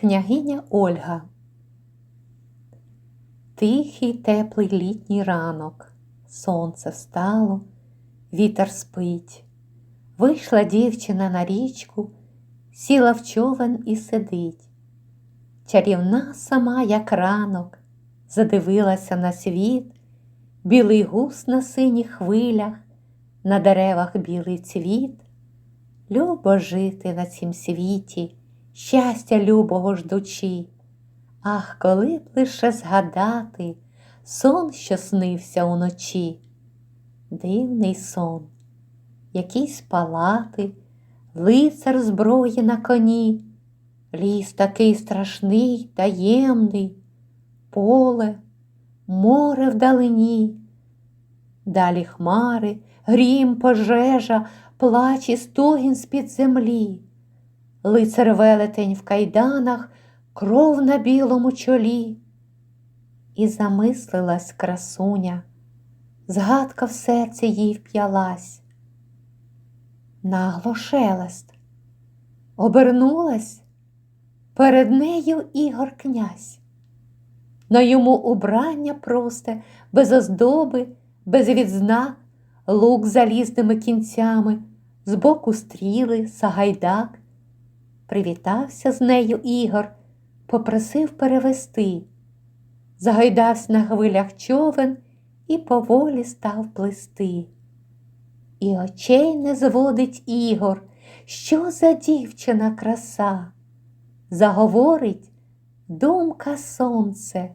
Княгиня Ольга. Тихий теплий літній ранок, сонце встало, вітер спить. Вийшла дівчина на річку, сіла в човен і сидить. Чарівна сама, як ранок, задивилася на світ, білий гус на синіх хвилях, на деревах білий цвіт. Любо жити на цім світі, щастя любого ждучи. Ах, коли б лише згадати сон, що снився уночі. Дивний сон, якісь палати, лицар зброї на коні, ліс такий страшний, таємний, поле, море вдалині, далі хмари, грім, пожежа, плач і стогін з-під землі, лицар велетень в кайданах, кров на білому чолі. І замислилась красуня, згадка в серці їй вп'ялась. Нагло шелест, обернулась перед нею Ігор князь. На йому убрання просте, без оздоби, без відзнак, лук залізними кінцями, збоку стріли, сагайдак. Привітався з нею Ігор, попросив перевести, загайдався на хвилях човен і поволі став плисти. І очей не зводить Ігор, що за дівчина краса. Заговорить думка сонце,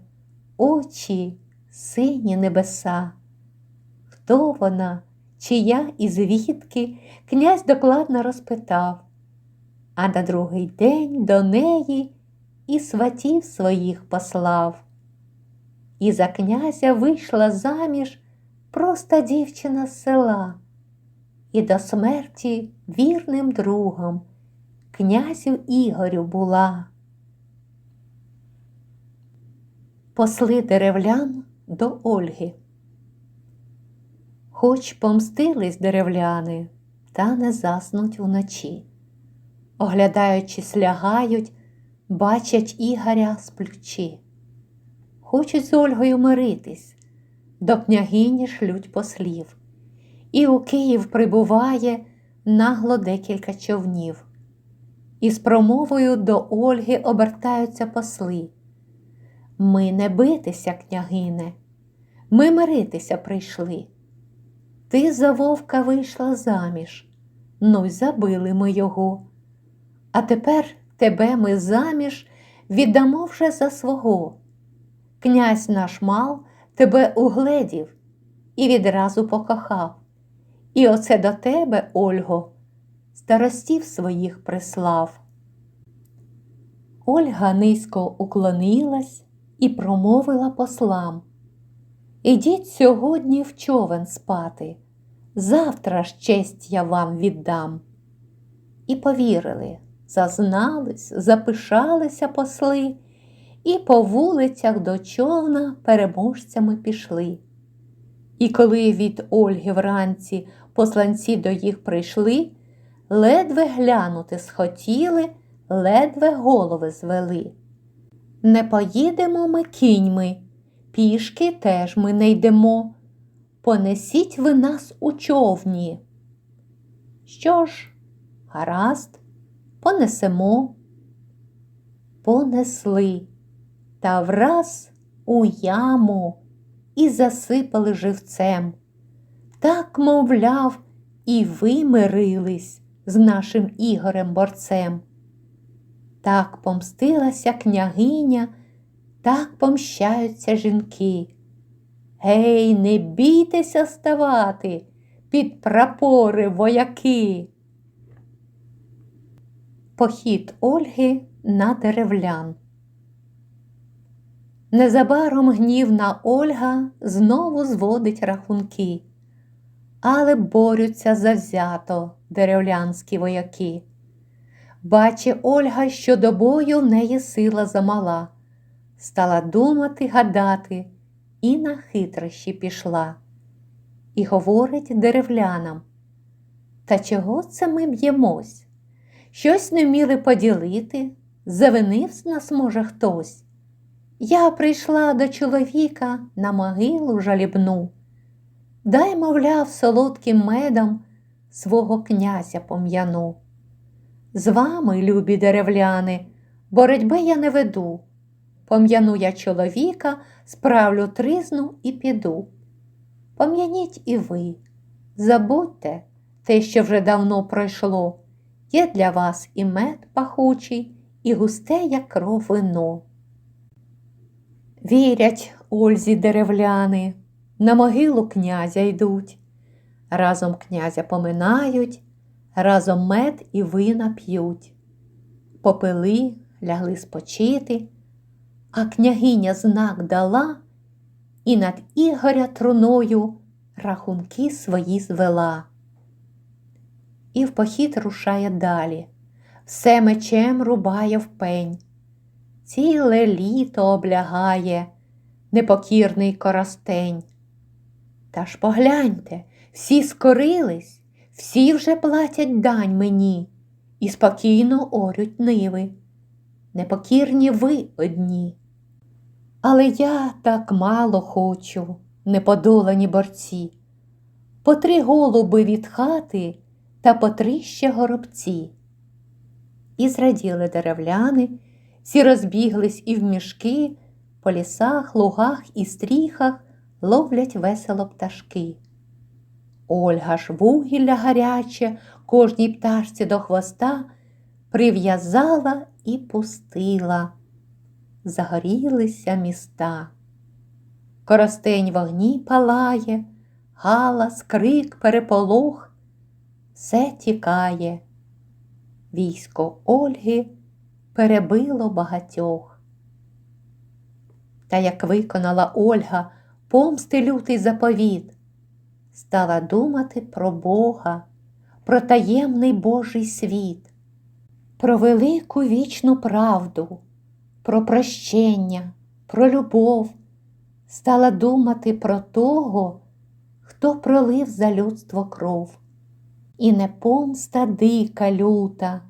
очі сині небеса. Хто вона, чия і звідки, князь докладно розпитав, а на другий день до неї і сватів своїх послав. І за князя вийшла заміж проста дівчина з села, і до смерті вірним другом князю Ігорю була. Посли деревлян до Ольги. Хоч помстились деревляни, та не заснуть уночі. Оглядаючись, лягають, бачать Ігоря з плючі. Хочуть з Ольгою миритись, до княгині шлють послів. І у Київ прибуває нагло декілька човнів. І з промовою до Ольги обертаються посли. Ми не битися, княгине, ми миритися прийшли. Ти за вовка вийшла заміж, ну й забили ми його. А тепер тебе ми заміж віддамо вже за свого. Князь наш мал тебе угледів і відразу покохав. І оце до тебе, Ольго, старостів своїх прислав. Ольга низько уклонилась і промовила послам. Ідіть сьогодні в човен спати, завтра ж честь я вам віддам. І повірили, зазнались, запишалися посли, і по вулицях до човна переможцями пішли. І коли від Ольги вранці посланці до їх прийшли, ледве глянути схотіли, ледве голови звели. Не поїдемо ми кіньми, пішки теж ми не йдемо. Понесіть ви нас у човні. Що ж, гаразд, понесемо. Понесли та враз у яму і засипали живцем. Так, мовляв, і ви мирились з нашим Ігорем борцем. Так помстилася княгиня, так помщаються жінки. Гей, не бійтеся ставати під прапори вояки. Похід Ольги на деревлян. Незабаром гнівна Ольга знову зводить рахунки, але борються завзято деревлянські вояки. Бачить Ольга, що до бою в неї сила замала, стала думати, гадати і на хитрощі пішла. І говорить деревлянам, та чого це ми б'ємось? Щось не вміли поділити, завинив нас, може, хтось. Я прийшла до чоловіка на могилу жалібну. Дай, мовляв, солодким медом свого князя пом'яну. З вами, любі деревляни, боротьби я не веду. Пом'яну я чоловіка, справлю тризну і піду. Пом'яніть і ви, забудьте те, що вже давно пройшло. Є для вас і мед пахучий, і густе, як кров вино. Вірять Ользі деревляни, на могилу князя йдуть, разом князя поминають, разом мед і вина п'ють. Попили, лягли спочити, а княгиня знак дала і над Ігоря труною рахунки свої звела. І в похід рушає далі, все мечем рубає в пень, ціле літо облягає непокірний коростень. Та ж погляньте, всі скорились, всі вже платять дань мені і спокійно орють ниви. Непокірні ви одні. Але я так мало хочу, неподолані борці, по три голуби від хати та по горобці. І зраділи деревляни, всі розбіглись і в мішки, по лісах, лугах і стріхах ловлять весело пташки. Ольга ж вугілля гаряче кожній пташці до хвоста прив'язала і пустила. Загорілися міста. Коростень вогні палає, галас, крик, переполох, все тікає. Військо Ольги перебило багатьох. Та як виконала Ольга помсти лютий заповіт, стала думати про Бога, про таємний Божий світ, про велику вічну правду, про прощення, про любов, стала думати про того, хто пролив за людство кров. І не помста дика люта,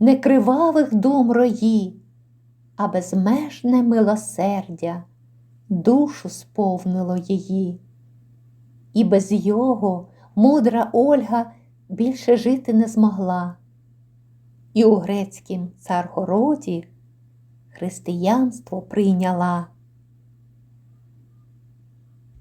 не кривавих дум рої, а безмежне милосердя душу сповнило її. І без його мудра Ольга більше жити не змогла. І у грецькім царгороді християнство прийняла.